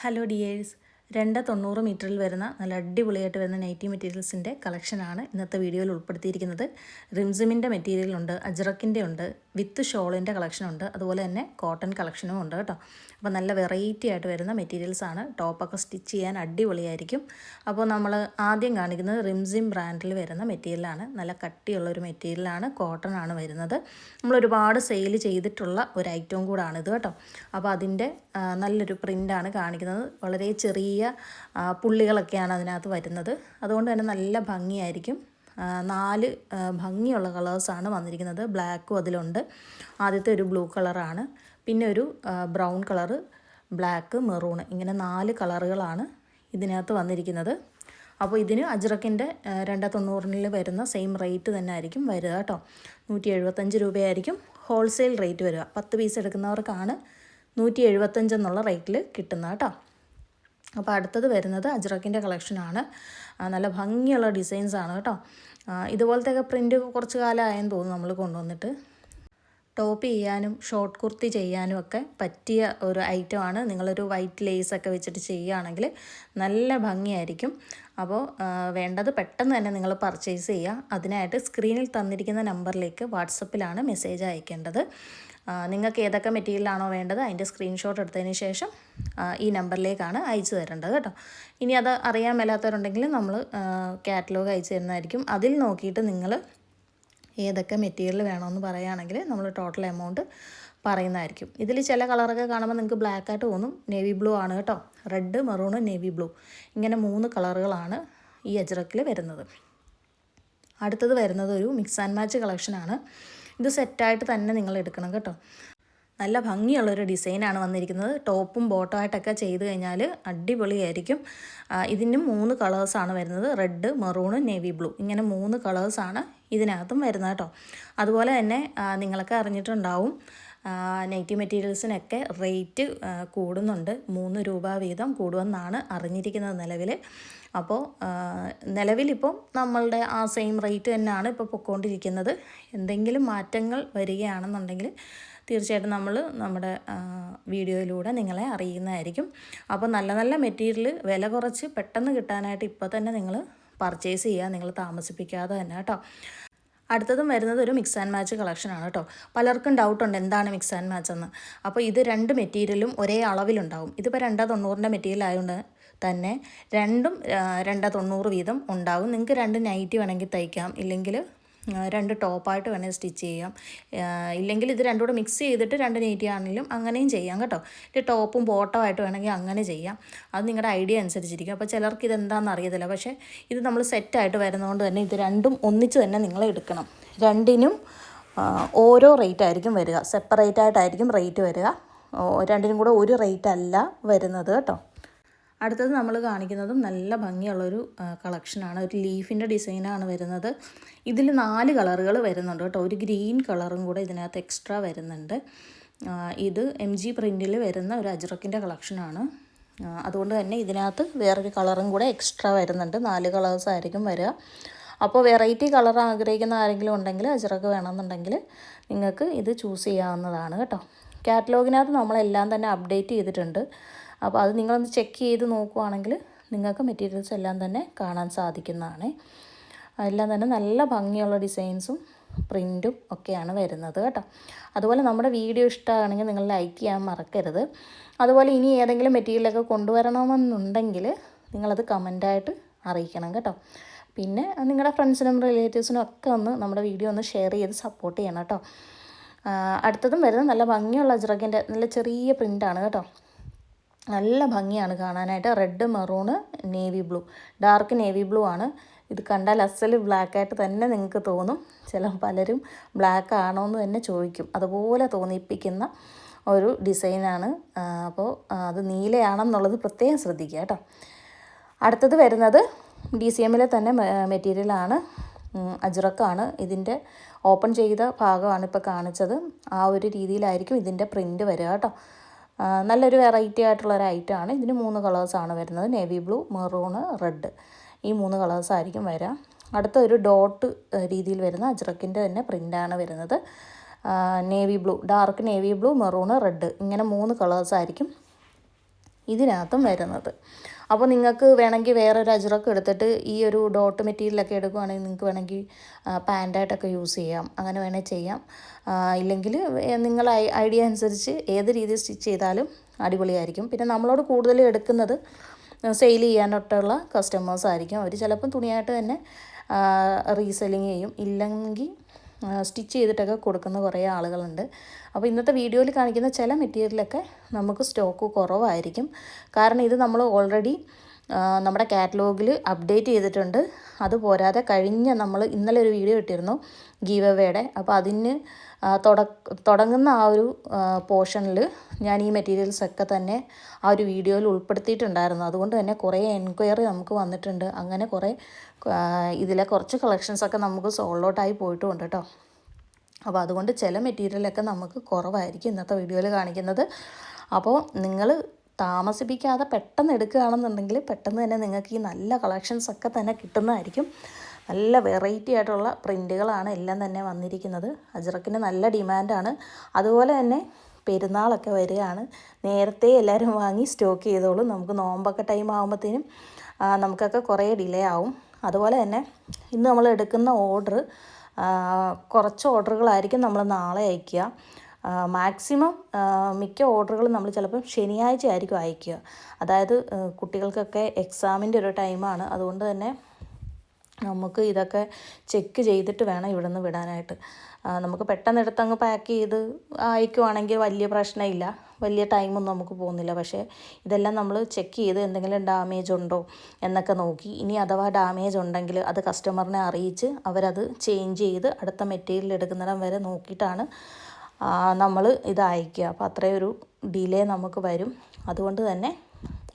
Hello dears രണ്ട് തൊണ്ണൂറ് മീറ്ററിൽ വരുന്ന നല്ല അടിപൊളിയായിട്ട് വരുന്ന നൈറ്റി മെറ്റീരിയൽസിന്റെ കളക്ഷനാണ് ഇന്നത്തെ വീഡിയോയിൽ ഉൾപ്പെടുത്തിയിരിക്കുന്നത്. റിംസിമിന്റെ മെറ്റീരിയൽ ഉണ്ട് അജ്രക്കിന്റെ ഉണ്ട് വിത്ത് ഷോളിന്റെ കളക്ഷനുണ്ട് അതുപോലെ തന്നെ കോട്ടൺ കളക്ഷനും ഉണ്ട് കേട്ടോ. അപ്പോൾ നല്ല വെറൈറ്റി ആയിട്ട് വരുന്ന മെറ്റീരിയൽസാണ്. ടോപ്പൊക്കെ സ്റ്റിച്ച് ചെയ്യാൻ അടിപൊളിയായിരിക്കും. അപ്പോൾ നമ്മൾ ആദ്യം കാണിക്കുന്നത് റിംസിം ബ്രാൻഡിൽ വരുന്ന മെറ്റീരിയലാണ്. നല്ല കട്ടിയുള്ള ഒരു മെറ്റീരിയലാണ് കോട്ടൺ ആണ് വരുന്നത്. നമ്മൾ ഒരുപാട് സെയിൽ ചെയ്തിട്ടുള്ള ഒരു ഐറ്റവും കൂടാണ് ഇത് കേട്ടോ. അപ്പോൾ അതിന്റെ നല്ലൊരു പ്രിന്റാണ് കാണിക്കുന്നത്. വളരെ ചെറിയ ആ, പുള്ളികളൊക്കെയാണ് അതിനകത്ത് വരുന്നത്. അതുകൊണ്ട് തന്നെ നല്ല ഭംഗിയായിരിക്കും. നാല് ഭംഗിയുള്ള കളേഴ്സാണ് വന്നിരിക്കുന്നത്. ബ്ലാക്കും അതിലുണ്ട്. ആദ്യത്തെ ഒരു ബ്ലൂ കളറാണ്. പിന്നെ ഒരു ബ്രൗൺ കളറ് ബ്ലാക്ക് മെറൂൺ ഇങ്ങനെ നാല് കളറുകളാണ് ഇതിനകത്ത് വന്നിരിക്കുന്നത്. അപ്പോൾ ഇതിന് അജ്രക്കിന്റെ രണ്ട് തൊണ്ണൂറിനിൽ വരുന്ന സെയിം റേറ്റ് തന്നെ ആയിരിക്കും വരിക കേട്ടോ. നൂറ്റി എഴുപത്തഞ്ച് രൂപയായിരിക്കും ഹോൾസെയിൽ റേറ്റ് വരിക. പത്ത് പീസ് എടുക്കുന്നവർക്കാണ് നൂറ്റി എഴുപത്തഞ്ചെന്നുള്ള റേറ്റിൽ കിട്ടുന്നത് കേട്ടോ. അപ്പോൾ അടുത്തത് വരുന്നത് അജ്രക്കിന്റെ കളക്ഷനാണ്. നല്ല ഭംഗിയുള്ള ഡിസൈൻസാണ് കേട്ടോ. ഇതുപോലത്തെയൊക്കെ പ്രിന്റ് കുറച്ച് കാലമായെന്ന് തോന്നുന്നു നമ്മൾ കൊണ്ടുവന്നിട്ട്. ടോപ്പ് ചെയ്യാനും ഷോർട്ട് കുർത്തി ചെയ്യാനും ഒക്കെ പറ്റിയ ഒരു ഐറ്റമാണ് നിങ്ങളൊരു വൈറ്റ് ലേസ് ഒക്കെ വെച്ചിട്ട് ചെയ്യുകയാണെങ്കിൽ നല്ല ഭംഗിയായിരിക്കും. അപ്പോൾ വേണ്ടത് പെട്ടെന്ന് തന്നെ നിങ്ങൾ പർച്ചേസ് ചെയ്യുക. അതിനായിട്ട് സ്ക്രീനിൽ തന്നിരിക്കുന്ന നമ്പറിലേക്ക് വാട്സപ്പിലാണ് മെസ്സേജ് അയക്കേണ്ടത്. നിങ്ങൾക്ക് ഏതൊക്കെ മെറ്റീരിയലാണോ വേണ്ടത് അതിന്റെ സ്ക്രീൻഷോട്ട് എടുത്തതിന് ശേഷം ഈ നമ്പറിലേക്കാണ് അയച്ചു തരേണ്ടത് കേട്ടോ. ഇനി അത് അറിയാൻ മേലാത്തവരുണ്ടെങ്കിൽ നമ്മൾ കാറ്റലോഗ് അയച്ചു തരുന്നതായിരിക്കും. അതിൽ നോക്കിയിട്ട് നിങ്ങൾ ഏതൊക്കെ മെറ്റീരിയൽ വേണമെന്ന് പറയുകയാണെങ്കിൽ നമ്മൾ ടോട്ടൽ എമൗണ്ട് പറയുന്നതായിരിക്കും. ഇതിൽ ചില കളറൊക്കെ കാണുമ്പോൾ നിങ്ങൾക്ക് ബ്ലാക്ക് ആയിട്ട് തോന്നും. നേവി ബ്ലൂ ആണ് കേട്ടോ. റെഡ് മെറൂണ് നേവി ബ്ലൂ ഇങ്ങനെ മൂന്ന് കളറുകളാണ് ഈ അജ്രക്കിൽ വരുന്നത്. അടുത്തത് വരുന്നത് ഒരു മിക്സ് ആൻഡ് മാച്ച് കളക്ഷനാണ് ഇത് സെറ്റായിട്ട് തന്നെ നിങ്ങൾ എടുക്കണം കേട്ടോ. നല്ല ഭംഗിയുള്ളൊരു ഡിസൈനാണ് വന്നിരിക്കുന്നത്. ടോപ്പും ബോട്ടമായിട്ടൊക്കെ ചെയ്ത് കഴിഞ്ഞാൽ അടിപൊളിയായിരിക്കും. ഇതിന് മൂന്ന് കളേഴ്സാണ് വരുന്നത്. റെഡ് മെറൂണ് നേവി ബ്ലൂ ഇങ്ങനെ മൂന്ന് കളേഴ്സാണ് ഇതിനകത്തും വരുന്നത് കേട്ടോ. അതുപോലെ തന്നെ നിങ്ങളൊക്കെ അറിഞ്ഞിട്ടുണ്ടാവും നെഗറ്റീവ് മെറ്റീരിയൽസിനൊക്കെ റേറ്റ് കൂടുന്നുണ്ട്. മൂന്ന് രൂപ വീതം കൂടുമെന്നാണ് അറിഞ്ഞിരിക്കുന്നത് നിലവിൽ അപ്പോൾ നിലവിലിപ്പം നമ്മളുടെ ആ സെയിം റേറ്റ് തന്നെയാണ് ഇപ്പോൾ പൊയ്ക്കൊണ്ടിരിക്കുന്നത് എന്തെങ്കിലും മാറ്റങ്ങൾ വരികയാണെന്നുണ്ടെങ്കിൽ തീർച്ചയായിട്ടും നമ്മൾ നമ്മുടെ വീഡിയോയിലൂടെ നിങ്ങളെ അറിയുന്നതായിരിക്കും. അപ്പോൾ നല്ല നല്ല മെറ്റീരിയൽ വില കുറച്ച് പെട്ടെന്ന് കിട്ടാനായിട്ട് ഇപ്പോൾ തന്നെ നിങ്ങൾ പർച്ചേസ് ചെയ്യുക നിങ്ങൾ താമസിപ്പിക്കാതെ തന്നെ കേട്ടോ. അടുത്തതും വരുന്നത് ഒരു മിക്സ് ആൻഡ് മാച്ച് കളക്ഷനാണ് കേട്ടോ. പലർക്കും ഡൗട്ടുണ്ട് എന്താണ് മിക്സ് ആൻഡ് മാച്ച് എന്ന്. അപ്പോൾ ഇത് രണ്ട് മെറ്റീരിയലും ഒരേ അളവിലുണ്ടാവും. ഇതിപ്പോൾ രണ്ടാ തൊണ്ണൂറിന്റെ മെറ്റീരിയൽ ആയതുകൊണ്ട് തന്നെ രണ്ടും രണ്ടാ തൊണ്ണൂറ് വീതം ഉണ്ടാവും. നിങ്ങൾക്ക് രണ്ട് നൈറ്റി വേണമെങ്കിൽ തയ്ക്കാം. ഇല്ലെങ്കിൽ രണ്ട് ടോപ്പായിട്ട് വേണേൽ സ്റ്റിച്ച് ചെയ്യാം. ഇല്ലെങ്കിൽ ഇത് രണ്ടും കൂടെ മിക്സ് ചെയ്തിട്ട് രണ്ട് നൈറ്റി ആണെങ്കിലും അങ്ങനെയും ചെയ്യാം കേട്ടോ. ഇത് ടോപ്പും ബോട്ടമായിട്ട് വേണമെങ്കിൽ അങ്ങനെ ചെയ്യാം. അത് നിങ്ങളുടെ ഐഡിയ അനുസരിച്ചിരിക്കും. അപ്പോൾ ചിലർക്ക് ഇതെന്താണെന്ന് അറിയത്തില്ല. പക്ഷേ ഇത് നമ്മൾ സെറ്റായിട്ട് വരുന്നതുകൊണ്ട് തന്നെ ഇത് രണ്ടും ഒന്നിച്ച് തന്നെ നിങ്ങൾ എടുക്കണം. രണ്ടിനും ഓരോ റേറ്റ് ആയിരിക്കും വരിക. സെപ്പറേറ്റ് ആയിട്ടായിരിക്കും റേറ്റ് വരിക. രണ്ടിനും കൂടെ ഒരു റേറ്റ് അല്ല വരുന്നത് കേട്ടോ. അടുത്തത് നമ്മൾ കാണിക്കുന്നതും നല്ല ഭംഗിയുള്ളൊരു കളക്ഷനാണ്. ഒരു ലീഫിന്റെ ഡിസൈനാണ് വരുന്നത്. ഇതിൽ നാല് കളറുകൾ വരുന്നുണ്ട് കേട്ടോ. ഒരു ഗ്രീൻ കളറും കൂടെ ഇതിനകത്ത് എക്സ്ട്രാ വരുന്നുണ്ട്. ഇത് എം ജി പ്രിന്റിൽ വരുന്ന ഒരു അജ്രക്കിന്റെ കളക്ഷനാണ്. അതുകൊണ്ട് തന്നെ ഇതിനകത്ത് വേറൊരു കളറും കൂടെ എക്സ്ട്രാ വരുന്നുണ്ട്. നാല് കളേഴ്സ് ആയിരിക്കും വരിക. അപ്പോൾ വെറൈറ്റി കളർ ആഗ്രഹിക്കുന്ന ആരെങ്കിലും ഉണ്ടെങ്കിൽ അജ്രക്ക് വേണമെന്നുണ്ടെങ്കിൽ നിങ്ങൾക്ക് ഇത് ചൂസ് ചെയ്യാവുന്നതാണ് കേട്ടോ. കാറ്റലോഗിനകത്ത് നമ്മളെല്ലാം തന്നെ അപ്ഡേറ്റ് ചെയ്തിട്ടുണ്ട്. അപ്പോൾ അത് നിങ്ങളൊന്ന് ചെക്ക് ചെയ്ത് നോക്കുവാണെങ്കിൽ നിങ്ങൾക്ക് മെറ്റീരിയൽസ് എല്ലാം തന്നെ കാണാൻ സാധിക്കുന്നതാണ്. എല്ലാം തന്നെ നല്ല ഭംഗിയുള്ള ഡിസൈൻസും പ്രിന്റും ഒക്കെയാണ് വരുന്നത് കേട്ടോ. അതുപോലെ നമ്മുടെ വീഡിയോ ഇഷ്ടമാണെങ്കിൽ നിങ്ങൾ ലൈക്ക് ചെയ്യാൻ മറക്കരുത്. അതുപോലെ ഇനി ഏതെങ്കിലും മെറ്റീരിയലൊക്കെ കൊണ്ടുവരണമെന്നുണ്ടെങ്കിൽ നിങ്ങളത് കമന്റായിട്ട് അറിയിക്കണം കേട്ടോ. പിന്നെ നിങ്ങളുടെ ഫ്രണ്ട്സിനും റിലേറ്റീവ്സിനും ഒക്കെ ഒന്ന് നമ്മുടെ വീഡിയോ ഒന്ന് ഷെയർ ചെയ്ത് സപ്പോർട്ട് ചെയ്യണം കേട്ടോ. അടുത്തതും വരുന്നത് നല്ല ഭംഗിയുള്ള അജ്രക്കിന്റെ നല്ല ചെറിയ പ്രിന്റാണ് കേട്ടോ. നല്ല ഭംഗിയാണ് കാണാനായിട്ട്. Red maroon navy blue dark navy blue ആണ്. ഇത് കണ്ടാൽ അസൽ ബ്ലാക്കായിട്ട് തന്നെ നിങ്ങൾക്ക് തോന്നും. ചില പലരും ബ്ലാക്ക് ആണോ എന്ന് തന്നെ ചോദിക്കും. അതുപോലെ തോന്നിപ്പിക്കുന്ന ഒരു ഡിസൈനാണ് അപ്പോൾ അത് നീലയാണെന്നുള്ളത് പ്രത്യേകം ശ്രദ്ധിക്കുക കേട്ടോ. അടുത്തത് വരുന്നത് ഡി സി എമ്മിലെ തന്നെ മെറ്റീരിയലാണ് അജ്രക്കാണ്. ഇതിന്റെ ഓപ്പൺ ചെയ്ത ഭാഗമാണ് ഇപ്പോൾ കാണിച്ചത്. ആ ഒരു രീതിയിലായിരിക്കും ഇതിന്റെ പ്രിന്റ് വരിക കേട്ടോ. നല്ലൊരു വെറൈറ്റി ആയിട്ടുള്ള ഒരു ആണ്. ഇതിന് മൂന്ന് കളേഴ്സാണ് വരുന്നത്. നേവി ബ്ലൂ മെറൂണ് റെഡ് ഈ മൂന്ന് കളേഴ്സ് ആയിരിക്കും വരിക അടുത്ത ഒരു ഡോട്ട് രീതിയിൽ വരുന്ന അജ്രക്കിന്റെ തന്നെ പ്രിന്റാണ് വരുന്നത്. Navy blue dark navy blue maroon red ഇങ്ങനെ മൂന്ന് കളേഴ്സ് ആയിരിക്കും ഇതിനകത്തും വരുന്നത്. അപ്പോൾ നിങ്ങൾക്ക് വേണമെങ്കിൽ വേറൊരു അജ്രക്ക് എടുത്തിട്ട് ഈ ഒരു ഡോട്ട് മെറ്റീരിയലൊക്കെ എടുക്കുവാണെങ്കിൽ നിങ്ങൾക്ക് വേണമെങ്കിൽ പാന്റായിട്ടൊക്കെ യൂസ് ചെയ്യാം. അങ്ങനെ വേണേൽ ചെയ്യാം. ഇല്ലെങ്കിൽ നിങ്ങൾ ഐഡിയ അനുസരിച്ച് ഏത് രീതിയിൽ സ്റ്റിച്ച് ചെയ്താലും അടിപൊളിയായിരിക്കും. പിന്നെ നമ്മളോട് കൂടുതലും എടുക്കുന്നത് സെയിൽ ചെയ്യാനൊട്ടുള്ള കസ്റ്റമേഴ്സ് ആയിരിക്കും. അവർ ചിലപ്പം തുണിയായിട്ട് തന്നെ റീസെല്ലിങ് ചെയ്യും. ഇല്ലെങ്കിൽ സ്റ്റിച്ച് ചെയ്തിട്ടൊക്കെ കൊടുക്കുന്ന കുറേ ആളുകളുണ്ട്. അപ്പോൾ ഇന്നത്തെ വീഡിയോയിൽ കാണിക്കുന്ന ചില മെറ്റീരിയലൊക്കെ നമുക്ക് സ്റ്റോക്ക് കുറവായിരിക്കും. കാരണം ഇത് നമ്മൾ ഓൾറെഡി നമ്മുടെ കാറ്റലോഗിൽ അപ്ഡേറ്റ് ചെയ്തിട്ടുണ്ട്. അത് പോരാതെ കഴിഞ്ഞ നമ്മൾ ഇന്നലെ ഒരു വീഡിയോ ഇട്ടിരുന്നു ഗീവ് അപ്പോൾ അതിന് തുടങ്ങുന്ന ആ ഒരു പോർഷനിൽ ഞാൻ ഈ മെറ്റീരിയൽസ് ഒക്കെ തന്നെ ആ ഒരു വീഡിയോയിൽ ഉൾപ്പെടുത്തിയിട്ടുണ്ടായിരുന്നു. അതുകൊണ്ട് തന്നെ കുറേ എൻക്വയറി നമുക്ക് വന്നിട്ടുണ്ട്. അങ്ങനെ കുറേ ഇതിലെ കുറച്ച് കളക്ഷൻസൊക്കെ നമുക്ക് സോൾഡ് ഔട്ടായി പോയിട്ടുമുണ്ട് കേട്ടോ അപ്പോൾ അതുകൊണ്ട് ചില മെറ്റീരിയലൊക്കെ നമുക്ക് കുറവായിരിക്കും ഇന്നത്തെ വീഡിയോയിൽ കാണിക്കുന്നത്. അപ്പോൾ നിങ്ങൾ താമസിപ്പിക്കാതെ പെട്ടെന്ന് എടുക്കുകയാണെന്നുണ്ടെങ്കിൽ പെട്ടെന്ന് തന്നെ നിങ്ങൾക്ക് ഈ നല്ല കളക്ഷൻസൊക്കെ തന്നെ കിട്ടുന്നതായിരിക്കും. നല്ല വെറൈറ്റി ആയിട്ടുള്ള പ്രിന്റുകളാണ് എല്ലാം തന്നെ വന്നിരിക്കുന്നത്. അജ്രക്കിന് നല്ല ഡിമാൻഡാണ് അതുപോലെ തന്നെ പെരുന്നാളൊക്കെ വരികയാണ്. നേരത്തെ എല്ലാവരും വാങ്ങി സ്റ്റോക്ക് ചെയ്തോളും. നമുക്ക് നോമ്പൊക്കെ ടൈം ആകുമ്പോഴത്തേനും നമുക്കൊക്കെ കുറേ ഡിലേ ആവും. അതുപോലെ തന്നെ ഇന്ന് നമ്മൾ എടുക്കുന്ന ഓർഡർ കുറച്ച് ഓർഡറുകളായിരിക്കും നമ്മൾ നാളെ അയക്കുക. മാക്സിമം മിക്ക ഓർഡറുകളും നമ്മൾ ചിലപ്പം ശനിയാഴ്ച ആയിരിക്കും അയക്കുക. അതായത് കുട്ടികൾക്കൊക്കെ എക്സാമിന്റെ ഒരു ടൈമാണ് അതുകൊണ്ട് തന്നെ നമുക്ക് ഇതൊക്കെ ചെക്ക് ചെയ്തിട്ട് വേണം ഇവിടെ നിന്ന് വിടാനായിട്ട് നമുക്ക് പെട്ടെന്ന് എടുത്തങ്ങ് പാക്ക് ചെയ്ത് അയക്കുവാണെങ്കിൽ വലിയ പ്രശ്നമില്ല. വലിയ ടൈമൊന്നും നമുക്ക് പോകുന്നില്ല. പക്ഷേ ഇതെല്ലാം നമ്മൾ ചെക്ക് ചെയ്ത് എന്തെങ്കിലും ഡാമേജ് ഉണ്ടോ എന്നൊക്കെ നോക്കി. ഇനി അഥവാ ഡാമേജ് ഉണ്ടെങ്കിൽ അത് കസ്റ്റമറിനെ അറിയിച്ച് അവരത് ചേഞ്ച് ചെയ്ത് അടുത്ത മെറ്റീരിയൽ എടുക്കുന്നിടം വരെ നോക്കിയിട്ടാണ് നമ്മൾ ഇത് അയക്കുക. അപ്പോൾ അത്രയും ഒരു ഡിലേ നമുക്ക് വരും. അതുകൊണ്ട് തന്നെ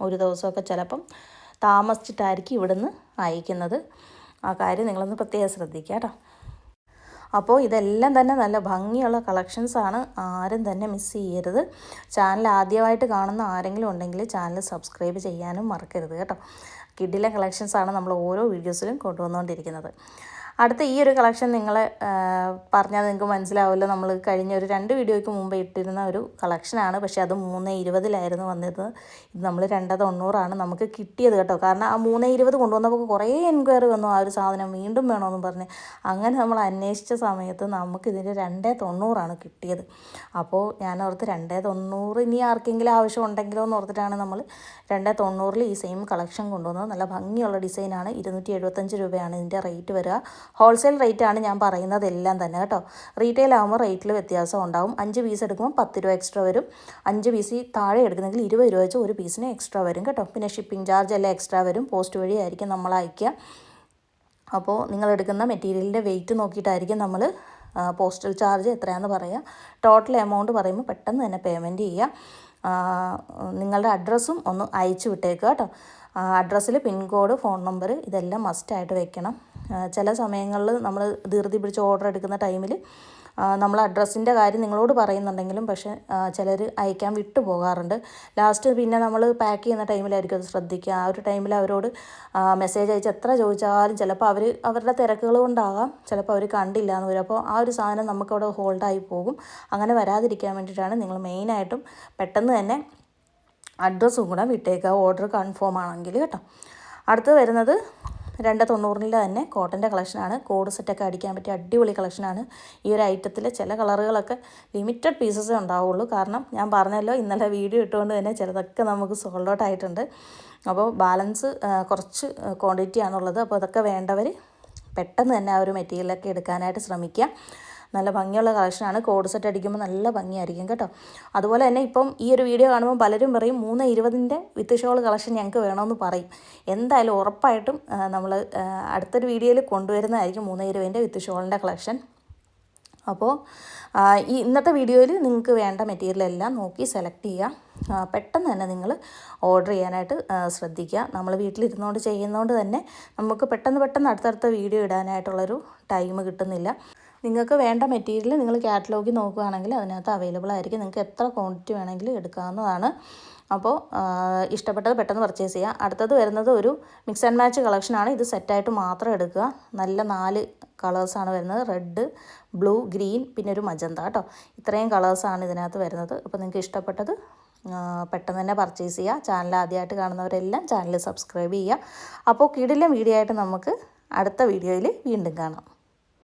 ഒരു ദിവസമൊക്കെ ചിലപ്പം താമസിച്ചിട്ടായിരിക്കും ഇവിടുന്ന് അയക്കുന്നത്. ആ കാര്യം നിങ്ങളൊന്ന് പ്രത്യേകം ശ്രദ്ധിക്കുക കേട്ടോ. അപ്പോൾ ഇതെല്ലാം തന്നെ നല്ല ഭംഗിയുള്ള കളക്ഷൻസാണ് ആരും തന്നെ മിസ് ചെയ്യരുത്. ചാനൽ ആദ്യമായിട്ട് കാണുന്ന ആരെങ്കിലും ഉണ്ടെങ്കിൽ ചാനൽ സബ്സ്ക്രൈബ് ചെയ്യാനും മറക്കരുത് കേട്ടോ. കിഡിലെ കളക്ഷൻസാണ് നമ്മൾ ഓരോ വീഡിയോസിലും കൊണ്ടുവന്നുകൊണ്ടിരിക്കുന്നത്. അടുത്ത ഈ ഒരു കളക്ഷൻ നിങ്ങൾ പറഞ്ഞാൽ നിങ്ങൾക്ക് മനസ്സിലാവുമല്ലോ. നമ്മൾ കഴിഞ്ഞ ഒരു രണ്ട് വീഡിയോയ്ക്ക് മുമ്പ് ഇട്ടിരുന്ന ഒരു കളക്ഷനാണ് പക്ഷേ അത് മൂന്ന് ഇരുപതിലായിരുന്നു വന്നത്. ഇത് നമ്മൾ രണ്ട് തൊണ്ണൂറാണ് നമുക്ക് കിട്ടിയത് കേട്ടോ. കാരണം ആ മൂന്ന് ഇരുപത് കൊണ്ടുവന്നപ്പോൾ കുറേ എൻക്വയറി വന്നു. ആ ഒരു സാധനം വീണ്ടും വേണമെന്ന് പറഞ്ഞ്. അങ്ങനെ നമ്മൾ അന്വേഷിച്ച സമയത്ത് നമുക്ക് ഇതിന്റെ രണ്ടേ തൊണ്ണൂറാണ് കിട്ടിയത്. അപ്പോൾ ഞാൻ ഓർത്ത് രണ്ടേ തൊണ്ണൂറ് ഇനി ആർക്കെങ്കിലും ആവശ്യം ഉണ്ടെങ്കിലോ എന്ന് ഓർത്തിട്ടാണ് നമ്മൾ രണ്ടേ തൊണ്ണൂറിൽ ഈ സെയിം കളക്ഷൻ കൊണ്ടുവന്നത്. നല്ല ഭംഗിയുള്ള ഡിസൈനാണ്. ഇരുന്നൂറ്റി എഴുപത്തഞ്ച് രൂപയാണ് ഇതിന്റെ റേറ്റ് വരിക. ഹോൾസെയിൽ റേറ്റാണ് ഞാൻ പറയുന്നത് എല്ലാം തന്നെ കേട്ടോ. റീറ്റെയിൽ ആകുമ്പോൾ റേറ്റിൽ വ്യത്യാസം ഉണ്ടാവും. അഞ്ച് പീസ് എടുക്കുമ്പോൾ പത്ത് രൂപ എക്സ്ട്രാ വരും. അഞ്ച് പീസ് താഴെ എടുക്കുന്നെങ്കിൽ ഇരുപത് രൂപ വെച്ച് ഒരു പീസിന് എക്സ്ട്രാ വരും കേട്ടോ. പിന്നെ ഷിപ്പിംഗ് ചാർജ് എല്ലാം എക്സ്ട്രാ വരും. പോസ്റ്റ് വഴി ആയിരിക്കും നമ്മൾ അയക്കുക. അപ്പോൾ നിങ്ങൾ എടുക്കുന്ന മെറ്റീരിയലിന്റെ വെയിറ്റ് നോക്കിയിട്ടായിരിക്കും നമ്മൾ പോസ്റ്റൽ ചാർജ് എത്രയാണെന്ന് പറയുക. ടോട്ടൽ എമൗണ്ട് പറയുമ്പോൾ പെട്ടെന്ന് തന്നെ പേയ്മെന്റ് ചെയ്യുക. നിങ്ങളുടെ അഡ്രസ്സും ഒന്ന് അയച്ചു വിട്ടേക്കുക കേട്ടോ. അഡ്രസ്സിൽ പിൻകോഡ് ഫോൺ നമ്പർ ഇതെല്ലാം മസ്റ്റായിട്ട് വെക്കണം. ചില സമയങ്ങളിൽ നമ്മൾ ധൃതി പിടിച്ച് ഓർഡർ എടുക്കുന്ന ടൈമിൽ നമ്മൾ അഡ്രസ്സിന്റെ കാര്യം നിങ്ങളോട് പറയുന്നുണ്ടെങ്കിലും പക്ഷേ ചിലർ അയക്കാൻ വിട്ടു പോകാറുണ്ട്. ലാസ്റ്റ് പിന്നെ നമ്മൾ പാക്ക് ചെയ്യുന്ന ടൈമിലായിരിക്കും അത് ശ്രദ്ധിക്കുക. ആ ഒരു ടൈമിൽ അവരോട് മെസ്സേജ് അയച്ച് എത്ര ചോദിച്ചാലും ചിലപ്പോൾ അവർ അവരുടെ തിരക്കുകൾ കൊണ്ടാകാം. ചിലപ്പോൾ അവർ കണ്ടില്ല എന്ന് വരും. അപ്പോൾ ആ ഒരു സാധനം നമുക്കവിടെ ഹോൾഡായി പോകും. അങ്ങനെ വരാതിരിക്കാൻ വേണ്ടിയിട്ടാണ് നിങ്ങൾ മെയിനായിട്ടും പെട്ടെന്ന് തന്നെ അഡ്രസ്സും കൂടെ വിട്ടേക്കുക. ഓർഡർ കൺഫേം ആണെങ്കിൽ കേട്ടോ. അടുത്ത് വരുന്നത് രണ്ട് തൊണ്ണൂറിന്റെ തന്നെ കോട്ടന്റെ കളക്ഷനാണ്. കോഡ് സെറ്റൊക്കെ അടിക്കാൻ പറ്റിയ അടിപൊളി കളക്ഷനാണ്. ഈ ഒരു ഐറ്റത്തിൽ ചില കളറുകളൊക്കെ ലിമിറ്റഡ് പീസസ് ഉണ്ടാവുള്ളൂ. കാരണം ഞാൻ പറഞ്ഞല്ലോ ഇന്നലെ വീഡിയോ ഇട്ടുകൊണ്ട് തന്നെ ചിലതൊക്കെ നമുക്ക് സോൾഡ് ഔട്ട് ആയിട്ടുണ്ട്. അപ്പോൾ ബാലൻസ് കുറച്ച് ക്വാണ്ടിറ്റി ആണുള്ളത് അപ്പോൾ അതൊക്കെ വേണ്ടവർ പെട്ടെന്ന് തന്നെ ആ ഒരു മെറ്റീരിയലൊക്കെ എടുക്കാനായിട്ട് ശ്രമിക്കുക. നല്ല ഭംഗിയുള്ള കളക്ഷനാണ്. കോഡ് സെറ്റ് അടിക്കുമ്പോൾ നല്ല ഭംഗിയായിരിക്കും കേട്ടോ. അതുപോലെ തന്നെ ഇപ്പം ഈ ഒരു വീഡിയോ കാണുമ്പോൾ പലരും പറയും മൂന്ന് ഇരുപതിന്റെ വിത്ത് ഷോൾ കളക്ഷൻ ഞങ്ങൾക്ക് വേണമെന്ന് പറയും. എന്തായാലും ഉറപ്പായിട്ടും നമ്മൾ അടുത്തൊരു വീഡിയോയിൽ കൊണ്ടുവരുന്നതായിരിക്കും മൂന്ന് ഇരുപതിന്റെ വിത്ത് ഷോളിന്റെ കളക്ഷൻ അപ്പോൾ ഈ ഇന്നത്തെ വീഡിയോയിൽ നിങ്ങൾക്ക് വേണ്ട മെറ്റീരിയൽ എല്ലാം നോക്കി സെലക്ട് ചെയ്യുക പെട്ടെന്ന് തന്നെ നിങ്ങൾ ഓർഡർ ചെയ്യാനായിട്ട് ശ്രദ്ധിക്കുക. നമ്മൾ വീട്ടിലിരുന്നുകൊണ്ട് ചെയ്യുന്നതുകൊണ്ട് തന്നെ നമുക്ക് പെട്ടെന്ന് പെട്ടെന്ന് അടുത്തടുത്ത വീഡിയോ ഇടാനായിട്ടുള്ളൊരു ടൈം കിട്ടുന്നില്ല. നിങ്ങൾക്ക് വേണ്ട മെറ്റീരിയൽ നിങ്ങൾ കാറ്റലോഗിൽ നോക്കുകയാണെങ്കിൽ അതിനകത്ത് അവൈലബിൾ ആയിരിക്കും. നിങ്ങൾക്ക് എത്ര ക്വാണ്ടിറ്റി വേണമെങ്കിലും എടുക്കാവുന്നതാണ്. അപ്പോൾ ഇഷ്ടപ്പെട്ടത് പെട്ടെന്ന് പർച്ചേസ് ചെയ്യുക. അടുത്തത് വരുന്നത് ഒരു മിക്സ് ആൻഡ് മാച്ച് കളക്ഷനാണ് ഇത് സെറ്റായിട്ട് മാത്രം എടുക്കുക. നല്ല നാല് കളേഴ്സാണ് വരുന്നത്. റെഡ് ബ്ലൂ ഗ്രീൻ പിന്നെ ഒരു മജന്ത കേട്ടോ ഇത്രയും കളേഴ്സാണ് ഇതിനകത്ത് വരുന്നത്. അപ്പോൾ നിങ്ങൾക്ക് ഇഷ്ടപ്പെട്ടത് പെട്ടെന്ന് തന്നെ പർച്ചേസ് ചെയ്യുക. ചാനൽ ആദ്യമായിട്ട് കാണുന്നവരെല്ലാം ചാനൽ സബ്സ്ക്രൈബ് ചെയ്യുക. അപ്പോൾ കിടിലം വീഡിയോ ആയിട്ട് നമുക്ക് അടുത്ത വീഡിയോയിൽ വീണ്ടും കാണാം.